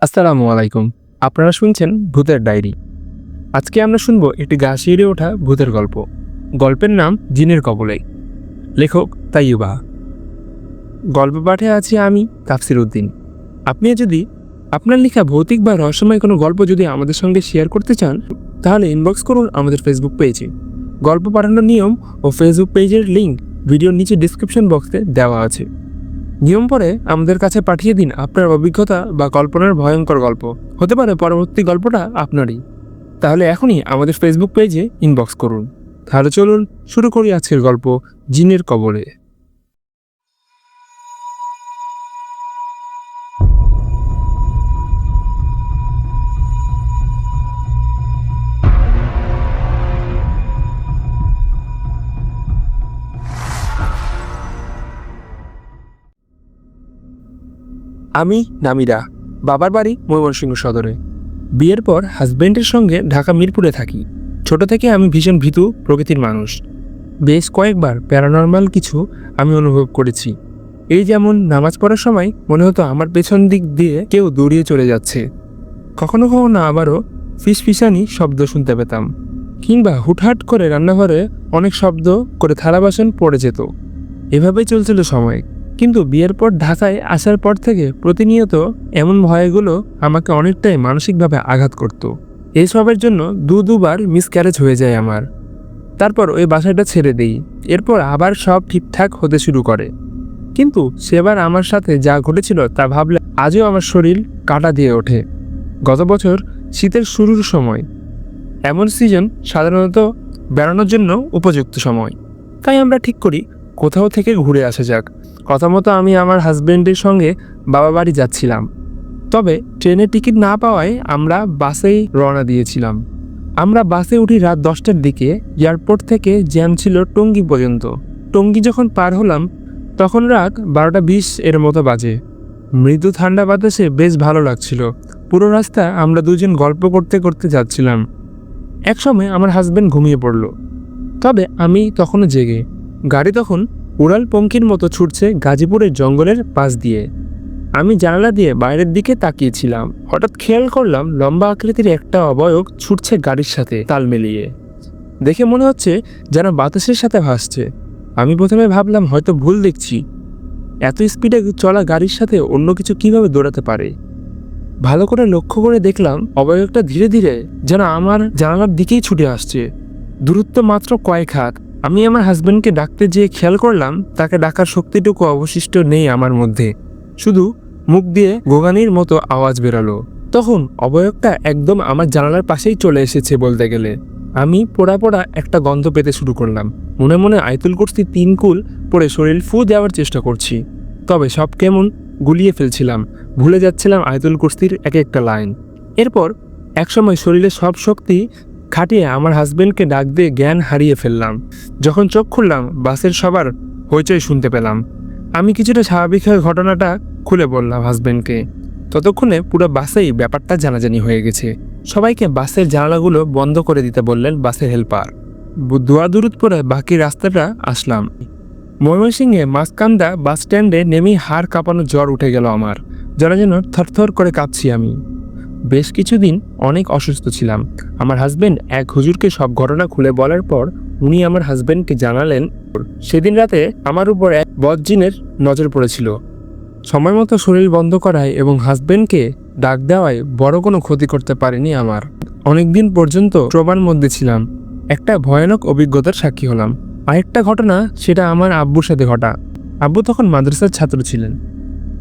আসসালামু আলাইকুম। আপনারা শুনছেন ভূতের ডায়েরি। আজকে আমরা শুনব একটি গা শিরে ওঠা ভূতের গল্প। গল্পের নাম জিনের কবলে। লেখক তাইয়ুবা। গল্প পাঠে আছি আমি, তাফসির উদ্দিন। আপনি যদি আপনার লেখা ভৌতিক বা রহস্যময় কোনো গল্প যদি আমাদের সঙ্গে শেয়ার করতে চান, তাহলে ইনবক্স করুন আমাদের ফেসবুক পেজে গল্প পাঠানোর নিয়ম ও ফেসবুক পেজের লিঙ্ক ভিডিওর নিচে ডিসক্রিপশন বক্সে দেওয়া আছে। নিয়ম পরে আমাদের কাছে পাঠিয়ে দিন আপনার অভিজ্ঞতা বা কল্পনার ভয়ঙ্কর গল্প। হতে পারে পরবর্তী গল্পটা আপনারই। তাহলে এখনই আমাদের ফেসবুক পেজে ইনবক্স করুন। তাহলে চলুন, শুরু করি আজকের গল্প জিনের কবরে আমি নামিরা, বাবার বাড়ি ময়মনসিংহ সদরে। বিয়ের পর হাজবেন্ডের সঙ্গে ঢাকা মিরপুরে থাকি। ছোট থেকে আমি ভীষণ ভীতু প্রকৃতির মানুষ। বেশ কয়েকবার প্যারানর্মাল কিছু আমি অনুভব করেছি। এই যেমন নামাজ পড়ার সময় মনে হতো আমার পেছন দিক দিয়ে কেউ দৌড়িয়ে চলে যাচ্ছে। কখনো কখনো আবারও ফিসফিসানি শব্দ শুনতে পেতাম। কিংবা হুটহাট করে রান্নাঘরে অনেক শব্দ করে থালা বাসন পড়ে যেত। এভাবেই চলছিল সময়। কিন্তু বিয়ের পর ঢাকায় আসার পর থেকে প্রতিনিয়ত এমন ভয়গুলো আমাকে অনেকটাই মানসিকভাবে আঘাত করত। এইসবের জন্য দু দুবার মিসক্যারেজ হয়ে যায় আমার। তারপর ওই বাসাটা ছেড়ে দেই। এরপর আবার সব ঠিকঠাক হতে শুরু করে। কিন্তু সেবার আমার সাথে যা ঘটেছিল তা ভাবলে আজও আমার শরীর কাটা দিয়ে ওঠে। গত বছর শীতের শুরুর সময়। এমন সিজন সাধারণত বেড়ানোর জন্য উপযুক্ত সময়। তাই আমরা ঠিক করি কোথাও থেকে ঘুরে আসা যাক। কথা মতো আমি আমার হাজবেন্ডের সঙ্গে বাবা বাড়ি যাচ্ছিলাম। তবে ট্রেনের টিকিট না পাওয়ায় আমরা বাসেই রওনা দিয়েছিলাম। আমরা বাসে উঠি রাত দশটার দিকে, এয়ারপোর্ট থেকে জ্যাম ছিল টঙ্গী পর্যন্ত। টঙ্গী যখন পার হলাম, তখন রাত বারোটা বিশ এর মতো বাজে। মৃদু ঠান্ডা বাতাসে বেশ ভালো লাগছিল। পুরো রাস্তা আমরা দুজন গল্প করতে করতে যাচ্ছিলাম। একসময় আমার হাজবেন্ড ঘুমিয়ে পড়ল। তবে আমি তখনও জেগে। গাড়ি তখন উড়াল পঙ্কির মতো ছুটছে গাজীপুরের জঙ্গলের পাশ দিয়ে। আমি জানালা দিয়ে বাইরের দিকে তাকিয়েছিলাম। হঠাৎ খেয়াল করলাম লম্বা আকৃতির একটা অবয়ব ছুটছে গাড়ির সাথে তাল মিলিয়ে। দেখে মনে হচ্ছে যেন বাতাসের সাথে ভাসছে। আমি প্রথমে ভাবলাম, হয়তো ভুল দেখছি। এত স্পিডে চলা গাড়ির সাথে অন্য কিছু কীভাবে দৌড়াতে পারে? ভালো করে লক্ষ্য করে দেখলাম, অবয়বটা ধীরে ধীরে যেন আমার জানালার দিকেই ছুটে আসছে। দূরত্ব মাত্র কয়েক হাত। আমি আমার হাজব্যান্ডকে ডাকতে যেয়ে খেয়াল করলাম, তাকে ডাকার শক্তিটুকু অবশিষ্ট নেই আমার মধ্যে। শুধু মুখ দিয়ে গোগানির মতো আওয়াজ বেরালো। তখন অবয়বটা একদম আমার জানালার পাশেই চলে এসেছে বলতে গেলে। আমি পোড়া পোড়া একটা গন্ধ পেতে শুরু করলাম। মনে মনে আয়তুল কুর্সি তিন কুল পরে শরীর ফু দেওয়ার চেষ্টা করছি। তবে সব কেমন গুলিয়ে ফেলছিলাম। ভুলে যাচ্ছিলাম আয়তুল কুস্তির এক একটা লাইন। এরপর একসময় শরীরে সব শক্তি খাটিয়ে আমার হাজবেন্ডকে ডাক দিয়ে জ্ঞান হারিয়ে ফেললাম। যখন চোখ খুললাম, বাসের সবার হইচই শুনতে পেলাম। আমি কিছুটা স্বাভাবিক হয়ে ঘটনাটা খুলে বললাম হাজবেন্ডকে ততক্ষণে পুরো বাসেই ব্যাপারটা জানাজানি হয়ে গেছে। সবাইকে বাসের জানালাগুলো বন্ধ করে দিতে বললেন বাসের হেল্পার দোয়া দূরত পরে বাকি রাস্তাটা আসলাম। ময়মনসিংহে মাসকান্দা বাস স্ট্যান্ডে নেমেই হাড় কাঁপানো জ্বর উঠে গেল আমার। যেন যেন থরথর করে কাঁপছি আমি। বেশ কিছুদিন অনেক অসুস্থ ছিলাম। আমার হাজবেন্ড এক হুজুরকে সব ঘটনা খুলে বলার পর উনি আমার হাজবেন্ডকে জানালেন, সেদিন রাতে আমার উপর এক বদজিনের নজর পড়েছিল। সময় মতো শরীর বন্ধ করায় এবং হাজবেন্ডকে ডাক দেওয়ায় বড় কোনো ক্ষতি করতে পারেনি আমার। অনেক দিন পর্যন্ত প্রমাণ মধ্যে ছিলাম। একটা ভয়ানক অভিজ্ঞতার সাক্ষী হলাম। আরেকটা ঘটনা, সেটা আমার আব্বুর সাথে ঘটা। আব্বু তখন মাদ্রাসার ছাত্র ছিলেন।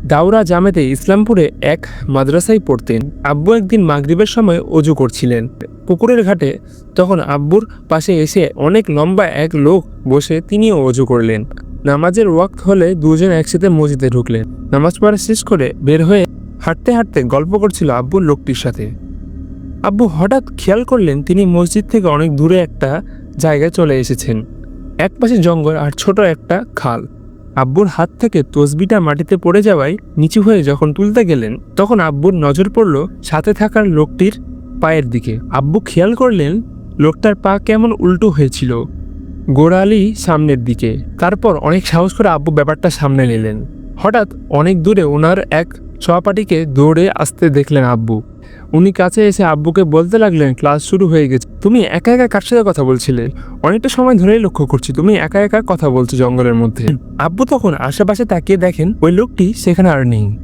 দাউরা জামেতে ইসলামপুরে এক মাদ্রাসায় পড়তেন। আব্বু একদিন মাগরিবের সময় অজু করছিলেন। পুকুরের ঘাটে তখন আব্বুর পাশে এসে অনেক লম্বা এক লোক বসে তিনিও অজু করলেন। নামাজের ওয়াক্ত হলে দুজন একসাথে মসজিদে ঢুকলেন। নামাজ পড়া শেষ করে বের হয়ে হাঁটতে হাঁটতে গল্প করছিল আব্বুর লোকটির সাথে। আব্বু হঠাৎ খেয়াল করলেন তিনি মসজিদ থেকে অনেক দূরে একটা জায়গায় চলে এসেছেন। এক পাশে জঙ্গল আর ছোট একটা খাল। আব্বুর হাত থেকে তসবিটা মাটিতে পড়ে যাওয়ায় নিচু হয়ে যখন তুলতে গেলেন, তখন আব্বুর নজর পড়ল সাথে থাকার লোকটির পায়ের দিকে। আব্বু খেয়াল করলেন, লোকটার পা কেমন উল্টো হয়েছিল। গোড়ালি সামনের দিকে। তারপর অনেক সাহস করে আব্বু ব্যাপারটা সামনে নিলেন। হঠাৎ অনেক দূরে ওনার এক সহপাঠীকে দৌড়ে আসতে দেখলেন আব্বু। উনি কাছে এসে আব্বুকে বলতে লাগলেন, ক্লাস শুরু হয়ে গেছে। তুমি একা একা কার সাথে কথা বলছিলে? অনেকটা সময় ধরেই লক্ষ্য করছি, তুমি একা একা কথা বলছো জঙ্গলের মধ্যে। আব্বু তখন আশেপাশে তাকিয়ে দেখেন, ওই লোকটি সেখানে আর নেই।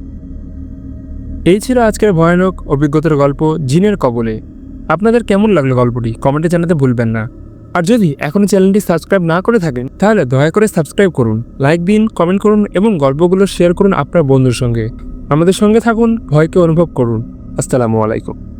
এই ছিল আজকের ভয়ানক অভিজ্ঞতার গল্প জিনের কবলে। আপনাদের কেমন লাগল গল্পটি? কমেন্টে জানাতে ভুলবেন না। আর যদি এখনও চ্যানেলটি সাবস্ক্রাইব না করে থাকেন, তাহলে দয়া করে সাবস্ক্রাইব করুন, লাইক দিন, কমেন্ট করুন এবং গল্পগুলো শেয়ার করুন আপনার বন্ধুর সঙ্গে। আমাদের সঙ্গে থাকুন, ভয়কে অনুভব করুন। আসসালামু আলাইকুম।